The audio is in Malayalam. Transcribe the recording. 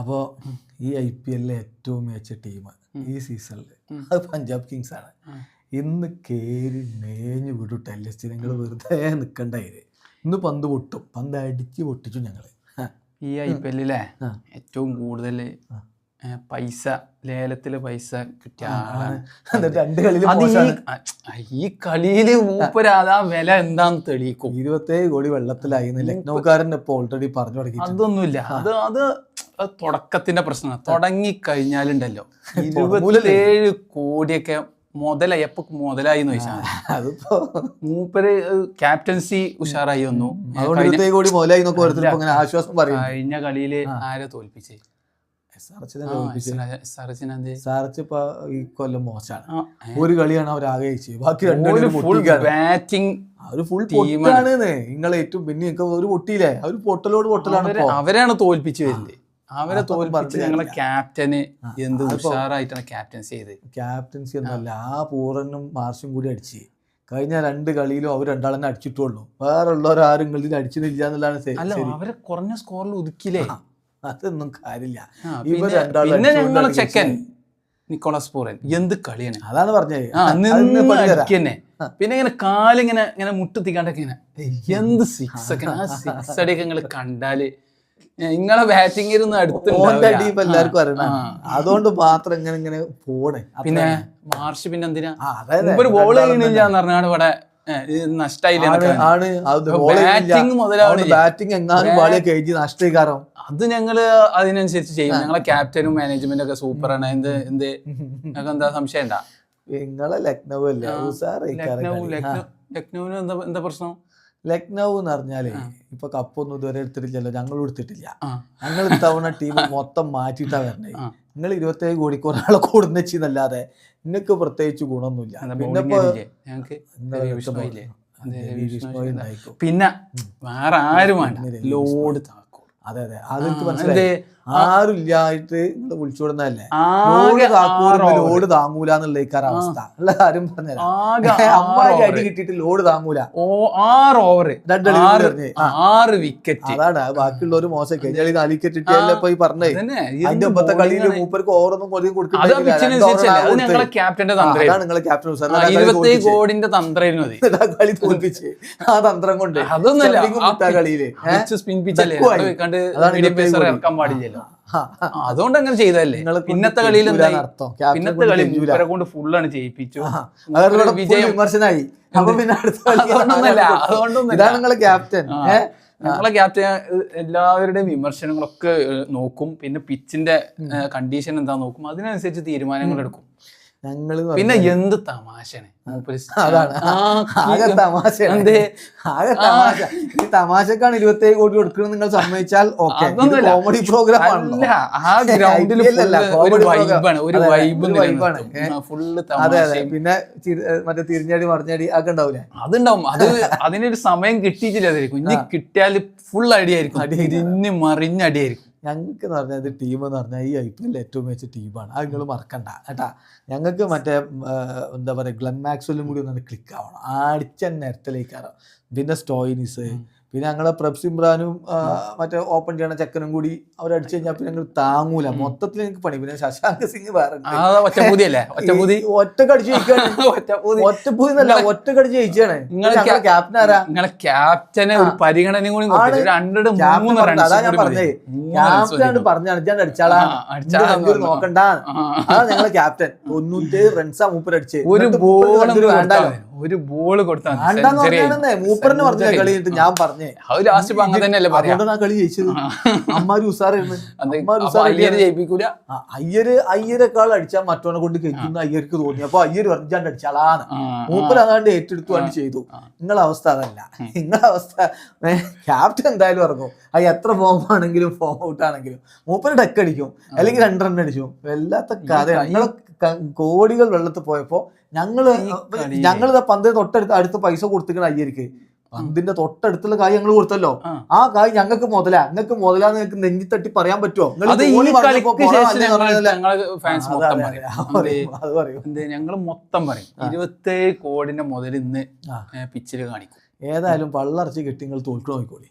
അപ്പോൾ ഈ ഐ പി എല്ലിലെ ഏറ്റവും മികച്ച ടീം ഈ സീസണിൽ അത് പഞ്ചാബ് കിങ്സ് ആണ്. ഇന്ന് കേറി മേഞ്ഞു വിടും ടെലിസ്റ്റ് നിങ്ങൾ വെറുതെ നിൽക്കണ്ടായത് ഇന്ന് പന്ത് പൊട്ടും. പന്ത് അടിച്ച് പൊട്ടിച്ചു ഞങ്ങൾ ഈ ഐ പി എല്ലിലെ ഏറ്റവും കൂടുതൽ പൈസ ലേലത്തിൽ പൈസ കിട്ടിയ ഈ കളിയിൽ വില എന്താന്ന് തെളിയിക്കും. ഇരുപത്തേഴ് കോടി വെള്ളത്തിലായി ലക്നൗക്കാരൻ ഇപ്പൊ ഓൾറെഡി പറഞ്ഞു തുടങ്ങി അതൊന്നുമില്ല. അത് അത് അത് തുടക്കത്തിന്റെ പ്രശ്നമാണ്. തുടങ്ങി കഴിഞ്ഞാലുണ്ടല്ലോ തുടങ്ങൂലല്ലേ? ഇരുപത്തേഴ് കോടിയൊക്കെ മുതലായി എപ്പോ മുതലായി എന്ന് ചോദിച്ചാൽ അതിപ്പോ മൂപ്പര് ക്യാപ്റ്റൻസി ഉഷാറായി വന്നു. കോടി മുതലായി ഇപ്പൊ ആശ്വാസം പറയും. കഴിഞ്ഞ കളിയിൽ ആരെ തോൽപ്പിച്ചേ? ഈ കൊല്ലം മോശമാണ്. ഒരു കളിയാണ് അവർ ആകെ ബാക്കി ബാറ്റിംഗ് അവർ ഫുൾ ടീമാണ് നിങ്ങൾ ഏറ്റവും പിന്നെ ഒരു പൊട്ടിയില്ലേ? അവർ പൊട്ടലോട് പൊട്ടലാണ് അവരാണ് തോൽപ്പിച്ചു വരുന്നത്. അവരെ തോൽപ്പിച്ച് ഞങ്ങളെ ക്യാപ്റ്റന് എന്ത് ഉഷാറായിട്ടാണ് ക്യാപ്റ്റൻസി ചെയ്ത്. ക്യാപ്റ്റൻസി എന്നല്ല ആ. പൂറനും മാർഷും കൂടി അടിച്ച്. കഴിഞ്ഞ രണ്ട് കളിയിലും അവർ രണ്ടാളെന്നെ അടിച്ചിട്ടുള്ളൂ. വേറെ ഉള്ളവരാരും കളിയിൽ അടിച്ചിട്ടില്ല എന്നുള്ളതാണ് അല്ല അവരെ കുറഞ്ഞ സ്കോറിൽ ഒതുക്കില്ലേ അതൊന്നും കാര്യമില്ല. ഇവർ രണ്ടാളും ചെക്കൻ നിക്കോളാസ് പൂരൻ എന്ത് കളിയാണ്? അതാണ് പറഞ്ഞത്. പിന്നെ ഇങ്ങനെ കാലിങ്ങനെ ഇങ്ങനെ മുട്ടുത്തിക്കാണ്ടൊക്കെ ഇങ്ങനെ. എന്ത് സിക്സ് ഒക്കെ ആ സിക്സ് അടിയൊക്കെ നിങ്ങൾ കണ്ടാൽ നിങ്ങളെ ബാറ്റിംഗ് ഇരുന്ന് അടുത്ത് എല്ലാവർക്കും അറിയണം അതുകൊണ്ട് മാത്രം ഇങ്ങനെ ഇങ്ങനെ പോണേ. പിന്നെ മാർഷ് പിന്നെ എന്തിനാ? ഒരു ബോൾ ചെയ്യണില്ല എന്ന് പറഞ്ഞാണ് ഇവിടെ അത് ഞങ്ങൾ അതിനനുസരിച്ച് ചെയ്യും. ഞങ്ങളെ ക്യാപ്റ്റനും മാനേജ്മെന്റും ഒക്കെ സൂപ്പർ ആണ്. എന്ത് എന്ത്? ഞങ്ങൾക്ക് എന്താ സംശയം ഉണ്ടാ? നിങ്ങളെ ലക്നൗ അല്ലേ? ലക്നൗ. ലക്നൗ ലക്നൌവിന് എന്താ എന്താ പ്രശ്നം? ലക്നൗ എന്ന് പറഞ്ഞാലേ ഇപ്പൊ കപ്പൊന്നും ഇതുവരെ എടുത്തിട്ടില്ലല്ലോ. ഞങ്ങളും എടുത്തിട്ടില്ല. ഞങ്ങൾ ഇത്തവണ ടീം മൊത്തം മാറ്റിയിട്ടാ വരണേ. നിങ്ങൾ ഇരുപത്തേഴ് കോടിക്ക് ഒരാളെ കൂടുന്നല്ലാതെ നിങ്ങൾക്ക് പ്രത്യേകിച്ച് ഗുണമൊന്നുമില്ല. പിന്നെ പിന്നെ വേറെ ആരും വേണ്ട. ലോഡ് അതെ അതെ. അതെനിക്ക് മനസ്സിലായി. നിങ്ങൾ വിളിച്ചുവിടുന്നതല്ലേ ലോഡ് താക്കൂല ലോഡ് താങ്ങൂല എന്നുള്ള അവസ്ഥ. ഉള്ള കാര്യം പറഞ്ഞുതരാം ആകെ അമ്മായി അടി. കിട്ടിയിട്ട് ലോഡ് താങ്ങൂല. ഓ ആറ് ഓവർ ആറ് വിക്കറ്റ് അതാണ് അത് ബാക്കിയുള്ളവർ മോശം കഴിഞ്ഞ നാല് വിക്കറ്റ് കിട്ടിയല്ലേ ഇപ്പൊ ഈ പറഞ്ഞേ. അതിന്റെ ഒപ്പത്തെ കളിയിൽ മൂപ്പർക്ക് ഓവറൊന്നും കൊതിയും ഞങ്ങളെ ക്യാപ്റ്റന്റെ തന്ത്രം. അതാണ് നിങ്ങളെ ക്യാപ്റ്റൻ കോടിന്റെ അത്. കളി തോൽപ്പിച്ച്. ആ തന്ത്രം കൊണ്ട്. അതൊന്നും കളിയിൽ. സ്പിൻ പിച്ചല്ലേ? കണ്ട്. മീഡിയം പേസർ ഇറക്കാൻ പാടില്ലല്ലോ. അതുകൊണ്ട് അങ്ങനെ ചെയ്തല്ലേ പിന്നത്തെ കളിയിൽ പിന്നത്തെ കളി കൊണ്ട് ഫുള്ളാണ് ജയിപ്പിച്ചു. അതുകൊണ്ട് വിജയം. വിമർശനായി. അപ്പൊ പിന്നെ നിങ്ങളെ ക്യാപ്റ്റൻ. ഞങ്ങളെ ക്യാപ്റ്റൻ എല്ലാവരുടെയും വിമർശനങ്ങളൊക്കെ നോക്കും. പിന്നെ പിച്ചിന്റെ കണ്ടീഷൻ എന്താ നോക്കും. അതിനനുസരിച്ച് തീരുമാനങ്ങൾ എടുക്കും ഞങ്ങൾ പിന്നെ എന്ത് തമാശയാണ്? അതാണ്. ആകെ തമാശയാണ്? ആകെ തമാശ. ഈ തമാശക്കാണ് ഇരുപത്തേഴ് കോടി കൊടുക്കുന്നത് നിങ്ങൾ സമ്മതിച്ചാൽ ഓക്കെ. കോമഡി പ്രോഗ്രാം ആ ഗ്രൗണ്ടിൽ ഒരു. വൈബാണ് വൈബ്. ഫുള്ള് അതെ അതെ. പിന്നെ മറ്റേ തിരിഞ്ഞടി മറിഞ്ഞടി ഒക്കെ ഉണ്ടാവൂലേ? അതുണ്ടാവും. അത് അതിനൊരു സമയം കിട്ടിയിട്ടില്ല അതായിരിക്കും ഇനി കിട്ടിയാൽ ഫുൾ അടിയായിരിക്കും. തിരിഞ്ഞ് മറിഞ്ഞ അടിയായിരിക്കും. ഞങ്ങൾക്ക് എന്ന് പറഞ്ഞാൽ ഇത് ടീം എന്ന് പറഞ്ഞാൽ ഈ ഐ പി എല്ലിൽ ഏറ്റവും മികച്ച ടീമാണ് അത് നിങ്ങൾ മറക്കണ്ട. കേട്ടാ ഞങ്ങൾക്ക് മറ്റേ എന്താ പറയുക ഗ്ലൻ മാക്സ്വെല്ലും കൂടി ഒന്ന് ക്ലിക്ക് ആവണം. അടിച്ച നേരത്തിലേക്കാണ്. പിന്നെ സ്റ്റോയിനിസ് പിന്നെ ഞങ്ങളെ പ്രഭ് സിംറാനും മറ്റേ ഓപ്പൺ ചെയ്യണ ചെക്കനും കൂടി അവരടിച്ചു കഴിഞ്ഞാൽ പിന്നെ ഞങ്ങൾ താങ്ങൂല. മൊത്തത്തിൽ എനിക്ക് പണി. പിന്നെ ശശാങ്ക് സിംഗ് വേറെ ഒറ്റക്കടിച്ച് ഒറ്റപ്പൂതി എന്നല്ല ഒറ്റക്കടിച്ച് ജയിച്ചാണ്. നിങ്ങളെ ക്യാപ്റ്റൻ ആരാ? നിങ്ങളെ ക്യാപ്റ്റനെ ഒരു കൂടി അതാ ഞാൻ പറഞ്ഞേ ക്യാപ്റ്റൻ അടിച്ചാളാ. നോക്കണ്ട. അതാ ഞങ്ങളെ ക്യാപ്റ്റൻ തൊണ്ണൂറ്റേഴ് റൺസാ മൂപ്പർ അടിച്ച്. ഒരു എന്നിട്ട് ഒരു ബോൾ കൊടുത്താൽ. മൂപ്പറിന് പറഞ്ഞ കളി ഞാൻ പറഞ്ഞേ. അത് ലാസ്റ്റ് ഇപ്പൊ അങ്ങനെ തന്നെയല്ലേ പറയാ? കളി ജയിച്ചത്. അമ്മാര് ഉസാറായിരുന്നു. അയ്യര് ജയിപ്പിക്കൂല? അയ്യര് അയ്യരെക്കാൾ അടിച്ചാൽ മറ്റവനെ കൊണ്ട് കഴിക്കുന്ന അയ്യർക്ക് തോന്നി. അപ്പൊ അയ്യർ പറഞ്ഞാണ്ട് അടിച്ചാലാണ് മൂപ്പർ അതാണ്ട് ഏറ്റെടുത്തു വേണ്ടി ചെയ്തു. നിങ്ങളെ അവസ്ഥ അതല്ല. നിങ്ങളെ അവസ്ഥ ക്യാപ്റ്റൻ എന്തായാലും ഇറങ്ങും. അത് എത്ര ഫോം ആണെങ്കിലും ഫോം ഔട്ട് ആണെങ്കിലും. മൂപ്പര് ഡക്ക് അടിക്കും. അല്ലെങ്കിൽ രണ്ടെണ്ണം റൺ അടിക്കും വല്ലാത്ത കഥ ഞങ്ങളെ കോടികൾ വെള്ളത്തിൽ പോയപ്പോ ഞങ്ങൾ ഞങ്ങൾ പന്ത് തൊട്ടടുത്ത് അടുത്ത് പൈസ കൊടുത്തിക്കണ അയ്യർക്ക്. പന്തിന്റെ തൊട്ടടുത്തുള്ള കായ് ഞങ്ങൾ കൊടുത്തല്ലോ. ആ. കായ് ഞങ്ങൾക്ക് മുതലാ. നിങ്ങൾക്ക് മുതലാന്ന് നിങ്ങൾക്ക് നെഞ്ചി തട്ടി പറയാൻ പറ്റുമോ ഞങ്ങൾ ഞങ്ങൾ മൊത്തം പറയും. ഇരുപത്തേഴ് കോടിന്റെ മുതൽ ഇന്ന് പിച്ചിൽ പിച്ചിൽ കാണിക്കും. ഏതായാലും പള്ളർച്ച് കെട്ടി നിങ്ങൾ തോൽക്കണോ നോക്കോളി